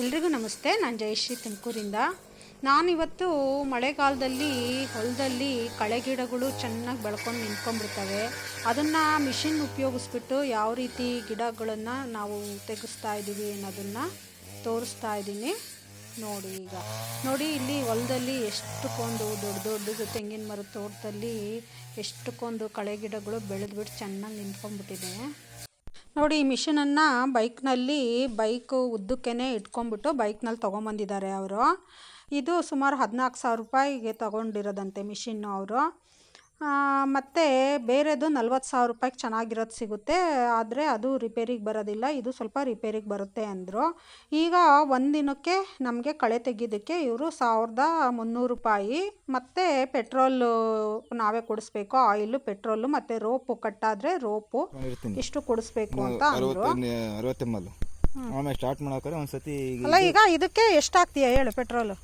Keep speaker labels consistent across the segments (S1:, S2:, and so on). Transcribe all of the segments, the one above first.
S1: ಎಲ್ರಿಗೂ ನಮಸ್ತೆ. ನಾನು ಜಯಶ್ರೀ ತುಮಕೂರಿಂದ. ನಾನಿವತ್ತು ಮಳೆಗಾಲದಲ್ಲಿ, ಹೊಲದಲ್ಲಿ ಕಳೆ ಗಿಡಗಳು ಚೆನ್ನಾಗಿ ಬೆಳ್ಕೊಂಡು ನಿಂತ್ಕೊಂಡ್ಬಿಡ್ತವೆ. ಅದನ್ನು ಮಿಷಿನ್ ಉಪಯೋಗಿಸ್ಬಿಟ್ಟು ಯಾವ ರೀತಿ ಗಿಡಗಳನ್ನು ನಾವು ತೆಗೆಸ್ತಾ ಇದ್ದೀವಿ ಅನ್ನೋದನ್ನು ತೋರಿಸ್ತಾ ಇದ್ದೀನಿ. ನೋಡಿ ಈಗ. ನೋಡಿ, ಇಲ್ಲಿ ಹೊಲದಲ್ಲಿ ಎಷ್ಟಕ್ಕೊಂದು ದೊಡ್ಡ ದೊಡ್ಡದು ತೆಂಗಿನ ಮರದ ತೋಟದಲ್ಲಿ ಎಷ್ಟಕ್ಕೊಂದು ಕಳೆ ಗಿಡಗಳು ಬೆಳೆದ್ಬಿಟ್ಟು ಚೆನ್ನಾಗಿ ನಿಂತ್ಕೊಂಡ್ಬಿಟ್ಟಿದೆ. ನೋಡಿ, ಈ ಮಿಷಿನನ್ನು ಬೈಕ್ನಲ್ಲಿ, ಬೈಕು ಉದ್ದಕ್ಕೇ ಇಟ್ಕೊಂಡ್ಬಿಟ್ಟು ಬೈಕ್ನಲ್ಲಿ ತೊಗೊಂಬಂದಿದ್ದಾರೆ ಅವರು. ಇದು ಸುಮಾರು ಹದಿನಾಲ್ಕು ಸಾವಿರ ರೂಪಾಯಿಗೆ ತೊಗೊಂಡಿರೋದಂತೆ ಮಿಷಿನ್ನು ಅವರು. ಮತ್ತು ಬೇರೆದು ನಲ್ವತ್ತು ಸಾವಿರ ರೂಪಾಯಿಗೆ ಚೆನ್ನಾಗಿರೋದು ಸಿಗುತ್ತೆ ಆದರೆ ಅದು ರಿಪೇರಿಗೆ ಬರೋದಿಲ್ಲ ಇದು ಸ್ವಲ್ಪ ರಿಪೇರಿಗೆ ಬರುತ್ತೆ ಅಂದರು. ಈಗ ಒಂದಿನಕ್ಕೆ ನಮಗೆ ಕಳೆ ತೆಗೆದಕ್ಕೆ ಇವರು ಸಾವಿರದ ಮುನ್ನೂರು ರೂಪಾಯಿ ಮತ್ತು ಪೆಟ್ರೋಲು ನಾವೇ ಕೊಡಿಸ್ಬೇಕು ಆಯಿಲು ಪೆಟ್ರೋಲು ಮತ್ತು ರೋಪು ಕಟ್ಟಾದರೆ ರೋಪು ಇಷ್ಟು ಕೊಡಿಸ್ಬೇಕು ಅಂತ ಅಂದರು.
S2: ಆಮೇಲೆ ಸ್ಟಾರ್ಟ್ ಮಾಡೋಕೆ ಒಂದು ಸತಿ ಈಗ
S1: ಅಲ್ಲ ಈಗ ಇದಕ್ಕೆ ಎಷ್ಟಾಗ್ತೀಯ ಹೇಳು ಪೆಟ್ರೋಲು?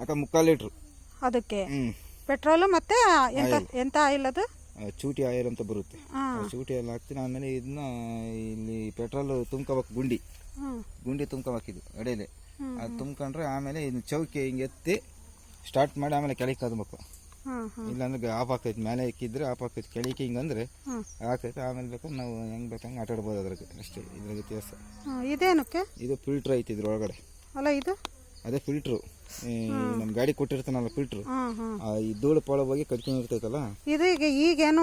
S2: ಅಕ್ಕ ಮುಕ್ಕಾಲು ಲೀಟ್ರು.
S1: ಅದಕ್ಕೆ?
S2: ಹ್ಞೂ
S1: ಪೆಟ್ರೋಲು ಮತ್ತೆ ಎಂತ ಎಂತ ಆಯಿಲ್ ಅದು?
S2: ಚೂಟಿ ಆಯಿಲ್ ಅಂತ ಬರುತ್ತೆ. ಚೂಟಿ ಆಯಿಲ್ ಹಾಕ್ತೀನಿ. ಆಮೇಲೆ ಇದನ್ನ ಇಲ್ಲಿ ಪೆಟ್ರೋಲ್ ತುಂಬ್ಕೋಬೇಕು ಗುಂಡಿ. ಗುಂಡಿ ತುಂಬ್ಕೋಬೇಕಿದ್ದು ಅಡೆಯಲ್ಲಿ
S1: ಹ್ಮ್,
S2: ಅದು ತುಂಬ್ಕೊಂಡ್ರೆ ಆಮೇಲೆ ಇದು ಚೌಕಿ ಹಿಂಗೆ ಎತ್ತಿ ಸ್ಟಾರ್ಟ್ ಮಾಡಿ ಆಮೇಲೆ ಕೆಳಗೆ ಕದಬೇಕು. ಇಲ್ಲಾಂದ್ರೆ ಆಫ್ ಆಕೈತಿ ಮೇಲೆ ಇಕ್ಕಿದ್ರೆ ಆಫ್ ಆಗ್ತೈತೆ ಕೆಳಕ್ಕೆ ಹಿಂಗಂದ್ರೆ ಆಗ್ತೈತೆ ಆಮೇಲೆ ಬೇಕಾದ್ರೆ ನಾವು ಹೆಂಗ್ ಬೇಕಂಗೆ ಆಟ ಆಡ್ಬೋದು ಅದ್ರಾಗೆ. ಅಷ್ಟೇ ಇದ್ರ ವ್ಯತ್ಯಾಸ
S1: ಇದೇನಕ್ಕೆ?
S2: ಇದು ಫಿಲ್ಟ್ರ್ ಐತಿ ಇದ್ರ ಒಳಗಡೆ
S1: ಅಲ್ಲ ಇದು?
S2: ಅದೇ ಫಿಲ್ಟ್ರು. ನಮ್ಮ ಗಾಡಿ ಕೊಟ್ಟಿರ್ತಾನಲ್ಲ ಫಿಲ್ಟ್ರು ಈ ಧೂಳು ಪಾಳು ಹೋಗಿ ಕಟ್ಕೊಂಡು ಇರ್ತೈತಲ್ಲ?
S1: ಇದು ಈಗ ಈಗೇನು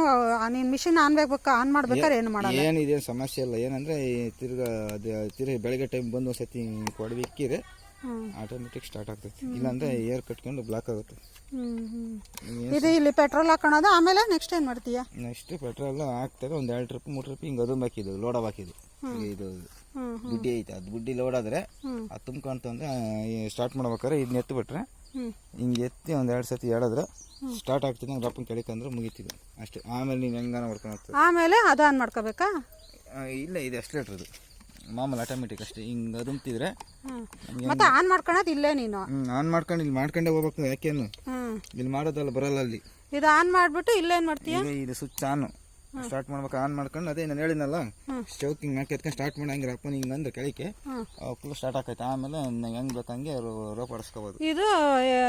S1: ನೀನ್ ಮಿಷಿನ್ ಆನ್ ಬೇಕಾ ಆನ್ ಮಾಡ್ಬೇಕಾರೆ ಏನು ಮಾಡ
S2: ಏನು ಇದೇನು ಸಮಸ್ಯೆ ಇಲ್ಲ. ಏನಂದ್ರೆ ಈ ತಿರ್ಗಾ ಅದು ತಿರ್ಗಿ ಬೆಳಗ್ಗೆ ಟೈಮ್ ಬಂದು ಒಂದ್ಸತಿ ಕೊಡಬೇಕಿದ್ರೆ ಆಟೋಮೆಟಿಕ್ ಸ್ಟಾರ್ಟ್ ಆಗ್ತೈತಿ. ಇಲ್ಲಾಂದ್ರೆ ಏರ್ ಕಟ್ಕೊಂಡು ಬ್ಲಾಕ್ ಆಗುತ್ತೆ.
S1: ಇದು ಇಲ್ಲಿ ಪೆಟ್ರೋಲ್ ಹಾಕೋಣದು ಆಮೇಲೆ ನೆಕ್ಸ್ಟ್ ಏನು ಮಾಡ್ತೀಯ?
S2: ನೆಕ್ಸ್ಟ್ ಪೆಟ್ರೋಲ್ ಹಾಕ್ತಾರೆ ಒಂದು ಎರಡು ಟ್ರಿಪ್ ಮೂರು ಟ್ರಿಪ್ ಹಿಂಗೆ ಅದು ಹಾಕಿದ್ದು ಲೋಡ್ ಹಾಕಿದ್ದು. ಇದು ಗುಡ್ಡಿ ಐತೆ. ಅದು ಗುಡ್ಡಿ ಲೋಡ್ ಆದ್ರೆ ಅದು ತುಂಬ್ಕೊಂತಂದ್ರೆ ಸ್ಟಾರ್ಟ್ ಮಾಡ್ಬೇಕಾದ್ರೆ ಇದನ್ನ ಎತ್ತು ಬಿಟ್ರೆ ಹಿಂಗೆ ಎತ್ತಿ ಒಂದು ಎರಡು ಸತಿ ಹೇಳಿದ್ರೆ ಸ್ಟಾರ್ಟ್ ಆಗ್ತದೆ ರಪ್ಪನ ಕೆಳಕಂದ್ರೆ ಮುಗಿತಿದ್ದು ಅಷ್ಟೇ. ಆಮೇಲೆ ನೀವು ಹೆಂಗಾನ ಮಾಡ್ಕೊಂಡು ಹೋಗ್ತದೆ
S1: ಆಮೇಲೆ ಅದು ಆನ್ ಮಾಡ್ಕೋಬೇಕಾ?
S2: ಇಲ್ಲ ಇದು ಅದು. ಮಾಮೂಲಿ ಆಟೋಮೆಟಿಕ್ ಅಷ್ಟೇ. ಹಿಂಗೆ ಅದುಮ್ತಿದ್ರೆ
S1: ಮತ್ತೆ ಆನ್ ಮಾಡ್ಕೊಳೋದು ಇಲ್ಲೇ ನೀನು.
S2: ಆನ್ ಮಾಡ್ಕೊಂಡು ಇಲ್ಲಿ ಮಾಡ್ಕೊಂಡೇ ಹೋಗ್ಬೇಕು ಯಾಕೇನು? ಇಲ್ಲಿ ಮಾಡೋದಲ್ಲ ಬರಲ್ಲ ಅಲ್ಲಿ.
S1: ಇದು ಆನ್ ಮಾಡಿಬಿಟ್ಟು ಇಲ್ಲೇನು ಮಾಡ್ತೀಯ?
S2: ಇದು ಸ್ವಿಚ್ ಆನು ಸ್ಟಾರ್ಟ್ ಮಾಡ್ಬೇಕು ಆನ್ ಮಾಡ್ಕೊಂಡು ಅದೇ ನಾನು ಹೇಳಿದ್ನಲ್ಲ. ಸ್ಟೌಕ್ ಹಿಂಗೆ ಹಾಕಿ ಎತ್ಕೊಂಡು ಸ್ಟಾರ್ಟ್ ಮಾಡಿ ಹಂಗೆ ರಪ್ಪನ ಹಿಂಗೆ ಅಂದ್ರೆ ಕೆಳಕ್ಕೆ. ಫುಲ್ ಸ್ಟಾರ್ಟ್ ಆಕೈತೆ. ಆಮೇಲೆ ಹೆಂಗೆ ಬೇಕಂಗೆ ರೋಪ್ ಆಡಿಸ್ಕೋಬೋದು
S1: ಇದು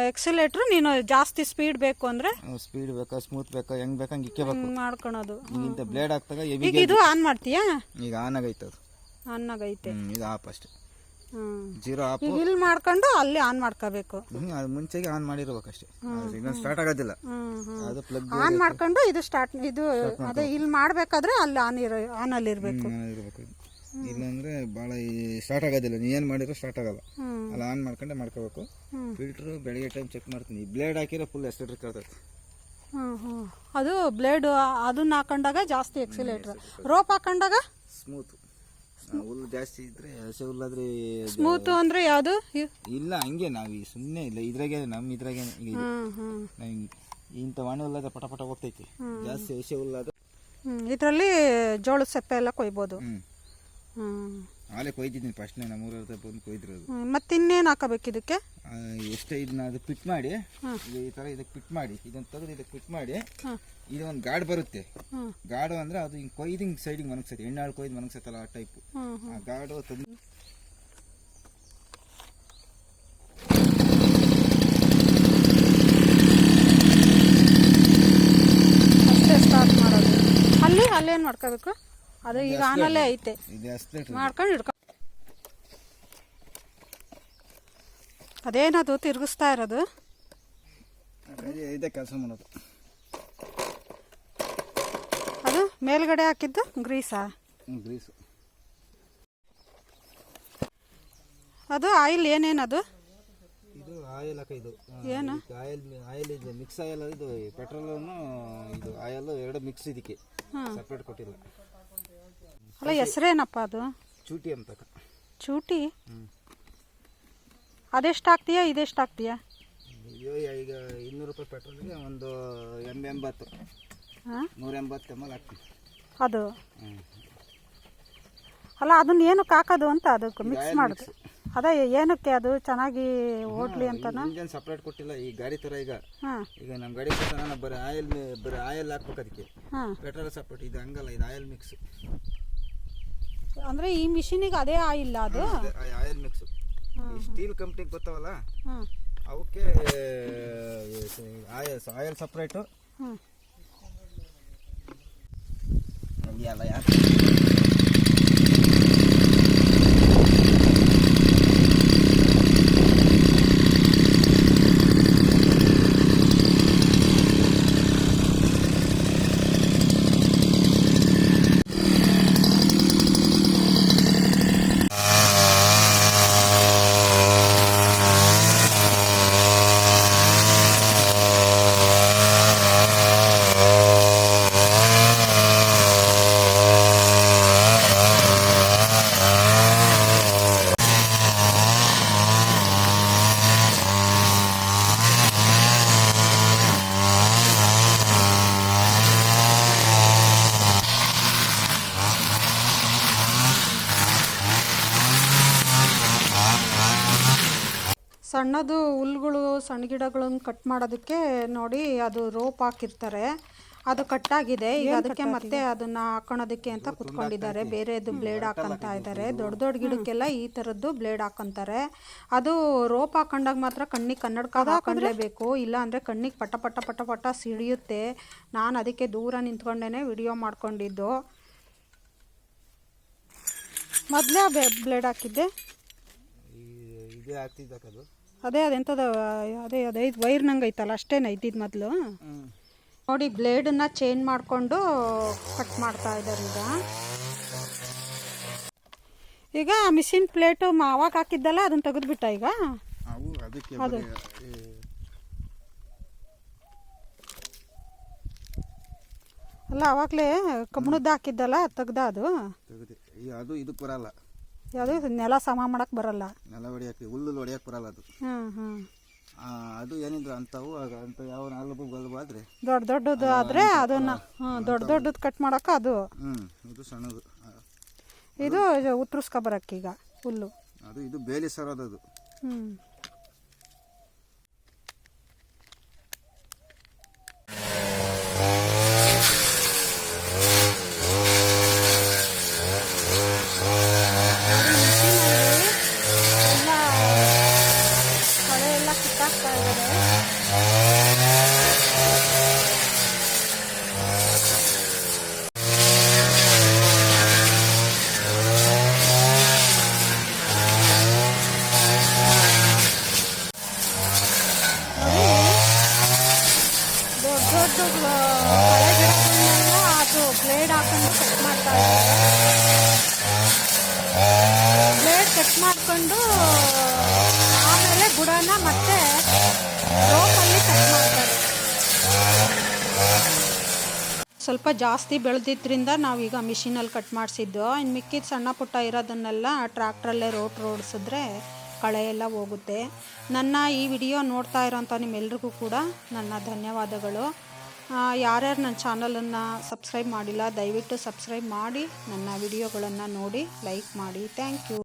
S1: ಎಕ್ಸಲೇಟ್ರ್ ನೀನು ಜಾಸ್ತಿ ಸ್ಪೀಡ್ ಬೇಕು ಅಂದ್ರೆ
S2: ಸ್ಪೀಡ್ ಬೇಕಾ ಸ್ಮೂತ್ ಬೇಕಾ ಹೆಂಗ್ ಬೇಕಂಗೆ ಇಕ್ಕಬೇಕು.
S1: ಮಾಡ್ಕೊಳೋದು.
S2: ಹಿಂಗಿಂತ ಬ್ಲೇಡ್ ಹಾಕ್ತಾಗ
S1: ಈಗ ಇದು ಆನ್ ಮಾಡ್ತೀಯಾ?
S2: ಈಗ ಆನ್ ಆಗೈತೆ ಅದು.
S1: ಆನ್
S2: ಆಗೈತೆ. ಇದು ಆಪ್ ಅಷ್ಟೇ. Zero off.
S1: ಈಗ ಇಲ್ಲಿ ಮಾಡ್ಕೊಂಡು ಅಲ್ಲಿ ಆನ್ ಮಾಡ್ಕೋಬೇಕು.
S2: ಅದು ಮುಂಚೆಗೆ ಆನ್ ಮಾಡಿರ್ಬೇಕಷ್ಟೇ. ಇನ್ನೊಂದು ಸ್ಟಾರ್ಟ್ ಆಗೋದಿಲ್ಲ. ಅದು ಪ್ಲಗ್
S1: ಆನ್ ಮಾಡ್ಕೊಂಡು ಇದು ಸ್ಟಾರ್ಟ್ ಇದು ಅದೇ ಇಲ್ಲಿ ಮಾಡ್ಬೇಕಾದ್ರೆ ಅಲ್ಲಿ ಆನ್ ಇರೋ ಆನಲ್ಲಿ ಇರಬೇಕು.
S2: ಇರಬೇಕು. ಇಲ್ಲಾಂದ್ರೆ ಭಾಳ ಸ್ಟಾರ್ಟ್ ಆಗೋದಿಲ್ಲ. ನೀ ಏನು ಮಾಡಿದ್ರು ಸ್ಟಾರ್ಟ್ ಆಗಲ್ಲ. ಅಲ್ಲ ಆನ್ ಮಾಡ್ಕೊಂಡೆ ಮಾಡ್ಕೋಬೇಕು. ಫಿಲ್ಟರ್ ಬೆಳಿಗ್ಗೆ ಟೈಮ್ ಚೆಕ್ ಮಾಡ್ತೀನಿ. ಬ್ಲೇಡ್ ಹಾಕಿರೋ ಫುಲ್ ಎಸ್ಟೇಟ್ರ್ ಕೇಳ್ತೈತೆ.
S1: ಅದು ಬ್ಲೇಡ್ ಅದನ್ನ ಹಾಕೊಂಡಾಗ ಜಾಸ್ತಿ ಎಕ್ಸಿಲೇಟ್ರ್ ರೋಪ್ ಹಾಕೊಂಡಾಗ?
S2: ಸ್ಮೂತ್ ಹುಲ್ಲು ಜಾಸ್ತಿ ಇದ್ರೆ ಹಸೆ ಹುಲ್ಲಾದ್ರೆ
S1: ಸ್ಮೂತ್ ಅಂದ್ರೆ ಯಾವುದು?
S2: ಇಲ್ಲ ಹಂಗೆ ನಾವು ಈ ಸುಮ್ಮನೆ ಇಲ್ಲ ಇದ್ರಾಗೆ ನಮ್ ಇದ್ರಾಗೆ ಇಂಥ ಒಣ ಹುಲ್ಲಾದ್ರೆ ಪಟ ಪಟ ಹೋಗ್ತೈತಿ. ಜಾಸ್ತಿ ಹಸೆ ಹುಲ್ಲಾದ್ರೆ
S1: ಇದರಲ್ಲಿ ಜೋಳದ ಸೆಪ್ಪೆ ಎಲ್ಲ ಕೊಯ್ಬೋದು.
S2: ಆಲೆ ಕೊಯ್ದಿದ್ದೀನಿ ಫಸ್ಟ್ನೇ ನಮ್ಮ ಊರವ್ರ ಬಂದು ಕೊಯ್ದ್ರು
S1: ಅದು ಮತ್ತೆ ಇನ್ನೇನು ಹಾಕಬೇಕು ಇದಕ್ಕೆ?
S2: ಎಷ್ಟೇ ಇದನ್ನ ಅದು ಪಿಟ್ ಮಾಡಿ ಈ ತರ ಇದಕ್ಕೆ ಪಿಟ್ ಮಾಡಿ ಇದನ್ನ ತೆಗೆದು ಇದಕ್ಕೆ ಪಿಟ್ ಮಾಡಿ ಇದು ಒಂದು ಗಾಡ್ ಬರುತ್ತೆ. ಗಾಡು ಅಂದ್ರೆ ಅದು ಹಿಂಗೆ ಕೊಯ್ದು ಹಿಂಗೆ ಸೈಡಿಗೆ ಮನಗ್ಸೈತೆ ಎಣ್ಣಾಳು ಕೊಯ್ದು ಮನಗ್ಸತ್ತಲ್ಲ ಆ ಟೈಪ್ ಆ ಗಾಡು ತಂದು
S1: ಅಷ್ಟೇ ಸ್ಟಾರ್ಟ್ ಮಾಡೋದು. ಅಲ್ಲಿ ಅಲ್ಲೇನು ಮಾಡ್ಕೋಬೇಕು? ಅದು ಈಗ ಆನಲ್ಲೇ ಐತೆ. ಮಾಡ್ಕೊಂಡು ಹಿಡ್ಕೊ ಅದೇನದು ತಿರುಗಿಸ್ತಾ ಇರೋದು?
S2: ಇದೇ ಕೆಲಸ ಮಾಡೋದು.
S1: ಅದು ಮೇಲ್ಗಡೆ ಹಾಕಿದ್ದು ಗ್ರೀಸಾ?
S2: ಗ್ರೀಸು.
S1: ಅದು ಆಯಿಲ್ ಏನೇನದು?
S2: ಇದು ಆಯಿಲ್ ಅಕ್ಕ ಇದು
S1: ಏನು?
S2: ಆಯಿಲ್ ಆಯಿಲ್ ಇದು ಮಿಕ್ಸ್ ಆಯಿಲ್ ಇದು ಪೆಟ್ರೋಲನ್ನು ಇದು ಆಯಿಲ್ ಎರಡು ಮಿಕ್ಸ್ ಇದಕ್ಕೆ. ಸಪ್ರೇಟ್ ಕೊಟ್ಟಿಲ್ಲ.
S1: ಅಲ್ಲ ಹೆಸ್ರೇನಪ್ಪ ಅದು?
S2: ಚೂಟಿ ಅಂತ
S1: ಚೂಟಿ. ಅದೆಷ್ಟು ಹಾಕ್ತೀಯಾ ಇದೆಷ್ಟು ಹಾಕ್ತೀಯಾ
S2: ಅಯ್ಯೋ ಈಗ ಇನ್ನೂರು ರೂಪಾಯಿ ಪೆಟ್ರೋಲಿಗೆ ಒಂದು ಎಂ ಎಂಬತ್ತು.
S1: ಹಾಂ?
S2: ನೂರ ಎಂಬತ್ತು ಎಂ ಎಲ್ ಹಾಕ್ತೀವಿ
S1: ಅದು ಅಲ್ಲ ಅದನ್ನ ಏನಕ್ಕೆ ಹಾಕೋದು ಅಂತ ಅದಕ್ಕೆ ಮಿಕ್ಸ್ ಮಾಡೋದು. ಅದ ಏನಕ್ಕೆ ಅದು ಚೆನ್ನಾಗಿ ಓಡ್ಲಿ ಅಂತ
S2: ಇಂಜನ್ ಸಪ್ರೇಟ್ ಕೊಟ್ಟಿಲ್ಲ ಈ ಗಾಡಿ ತರ ಈಗ.
S1: ಹಾಂ.
S2: ಈಗ ನಮ್ಮ ಗಾಡಿ ಕೊಟ್ಟ ಬರೀ ಆಯಿಲ್ ಬರೀ ಆಯಿಲ್ ಹಾಕ್ಬೇಕು ಅದಕ್ಕೆ. ಪೆಟ್ರೋಲ್ ಸಪ್ರೇಟ್ ಇದು ಹಂಗಲ್ಲ ಇದು ಆಯಿಲ್ ಮಿಕ್ಸ್
S1: ಅಂದರೆ ಈ ಮಿಷಿನಿಗೆ ಅದೇ ಆಯಿಲ್ಲ ಅದು?
S2: ಆಯಿಲ್ ಮಿಕ್ಸ್ ಸ್ಟೀಲ್ ಕಂಪ್ನಿಗೆ
S1: ಗೊತ್ತಾವಲ್ಲ?
S2: ಅವಕ್ಕೆ ಆಯಿಲ್ ಆಯಿಲ್ ಸಪ್ರೇಟು
S1: ಹಾಂ.
S2: ಅಲ್ಲ ಯಾಕೆ?
S1: ಸಣ್ಣದು ಹುಲ್ಗಳು ಸಣ್ಣ ಗಿಡಗಳನ್ನು ಕಟ್ ಮಾಡೋದಕ್ಕೆ ನೋಡಿ ಅದು ರೋಪ್ ಹಾಕಿರ್ತಾರೆ. ಅದು ಕಟ್ಟಾಗಿದೆ ಈಗ ಅದಕ್ಕೆ ಮತ್ತೆ ಅದನ್ನ ಹಾಕೋಣೋದಕ್ಕೆ ಅಂತ ಕುತ್ಕೊಂಡಿದ್ದಾರೆ. ಬೇರೆದು ಬ್ಲೇಡ್ ಹಾಕೊಂತ ಇದ್ದಾರೆ. ದೊಡ್ಡ ದೊಡ್ಡ ಗಿಡಕ್ಕೆಲ್ಲ ಈ ತರದ್ದು ಬ್ಲೇಡ್ ಹಾಕೊಂತಾರೆ. ಅದು ರೋಪ್ ಹಾಕೊಂಡಾಗ ಮಾತ್ರ ಕಣ್ಣಿಗೆ ಕನ್ನಡಕ ಹಾಕೊಂಡ್ಲೇಬೇಕು. ಇಲ್ಲ ಅಂದ್ರೆ ಕಣ್ಣಿಗೆ ಪಟ ಪಟ ಪಟ ಪಟ ಸಿಡಿಯುತ್ತೆ. ನಾನು ಅದಕ್ಕೆ ದೂರ ನಿಂತ್ಕೊಂಡೇನೆ ವಿಡಿಯೋ ಮಾಡ್ಕೊಂಡಿದ್ದು. ಮೊದಲೇ ಬ್ಲೇಡ್ ಹಾಕಿದ್ದೆ. ಅದೇ ಅದೆಂಥದ್ದು ಅದೇ ಅದೇ ವೈರ್ ನಂಗೆ ಐತಲ್ಲ ಅಷ್ಟೇನ ಇದ್ದಿದ್ದು ಮೊದಲು. ನೋಡಿ ಬ್ಲೇಡನ್ನು ಚೇಂಜ್ ಮಾಡಿಕೊಂಡು ಕಟ್ ಮಾಡ್ತಾ ಇದ್ದಾರೆ ಈಗ. ಈಗ ಮಿಷಿನ್ ಪ್ಲೇಟು ಮಾವಾಗ ಹಾಕಿದ್ದಲ್ಲ ಅದನ್ನು ತೆಗೆದುಬಿಟ್ಟ ಈಗ? ಅದು. ಅಲ್ಲ ಅವಾಗಲೇ ಕಬ್ಬಣದ್ದು ಹಾಕಿದ್ದಲ್ಲ ತೆಗ್ದ ಅದು?
S2: ಅದು ಇದಕ್ಕೆ ಬರಲ್ಲ.
S1: ಯಾವುದು ನೆಲ ಸಮ ಮಾಡಕ್ಕೆ ಬರಲ್ಲ.
S2: ನೆಲ ಹೊಡಿಯಕ್ಕೆ ಹುಲ್ಲು ಹೊಡಿಯಕ್ಕೆ ಬರಲ್ಲ ಅದು. ಅದು ಏನಿದ್ರು ಅಂಥವು ಅಂತ ಯಾವ ಅಲ್ಬು ಗಲ್ಬು ಆದರೆ.
S1: ದೊಡ್ಡ ದೊಡ್ಡದು ಆದರೆ ಅದನ್ನ ದೊಡ್ಡ ದೊಡ್ಡದು ಕಟ್ ಮಾಡೋಕೆ ಅದು.
S2: ಹ್ಞೂ ಇದು ಸಣ್ಣದು.
S1: ಇದು ಉತ್ತರಿಸ್ಕೊ ಬರಕ್ಕೆ ಈಗ ಹುಲ್ಲು.
S2: ಅದು ಇದು ಬೇಲಿ ಸರೋದು ಅದು
S1: ಹ್ಞೂ ಎಲ್ಲ ಕಳೆ ಎಲ್ಲ ಕಿತ್ತಾಕ್ತಾ ಇದ್ದಾರೆ ದೊಡ್ಡ ದೊಡ್ಡ ಕಳೆ ಗಿಡಗಳನ್ನೆಲ್ಲ ಅದು ಬ್ಲೇಡ್ ಹಾಕೊಂಡು ಕಟ್ ಮಾಡ್ತಾ ಇದ್ದಾರೆ ಬ್ಲೇಡ್ ಕಟ್ ಮಾಡಿಕೊಂಡು ಆಮೇಲೆ ಮತ್ತೆ ರೋಪಲ್ಲಿ ಕಟ್ ಮಾಡ್ತಾರೆ. ಸ್ವಲ್ಪ ಜಾಸ್ತಿ ಬೆಳೆದಿದ್ದರಿಂದ ನಾವೀಗ ಮಿಷಿನಲ್ಲಿ ಕಟ್ ಮಾಡಿಸಿದ್ದು. ಇನ್ನು ಮಿಕ್ಕಿದ ಸಣ್ಣ ಪುಟ್ಟ ಇರೋದನ್ನೆಲ್ಲ ಟ್ರ್ಯಾಕ್ಟ್ರಲ್ಲೇ ರೋಟ್ ರೋಡಿಸಿದ್ರೆ ಕಳೆ ಎಲ್ಲ ಹೋಗುತ್ತೆ. ನನ್ನ ಈ ವಿಡಿಯೋ ನೋಡ್ತಾ ಇರೋಂಥ ನಿಮ್ಮೆಲ್ರಿಗೂ ಕೂಡ ನನ್ನ ಧನ್ಯವಾದಗಳು. ಯಾರ್ಯಾರು ನನ್ನ ಚಾನಲನ್ನು ಸಬ್ಸ್ಕ್ರೈಬ್ ಮಾಡಿಲ್ಲ, ದಯವಿಟ್ಟು ಸಬ್ಸ್ಕ್ರೈಬ್ ಮಾಡಿ, ನನ್ನ ವಿಡಿಯೋಗಳನ್ನು ನೋಡಿ, ಲೈಕ್ ಮಾಡಿ. Thank you.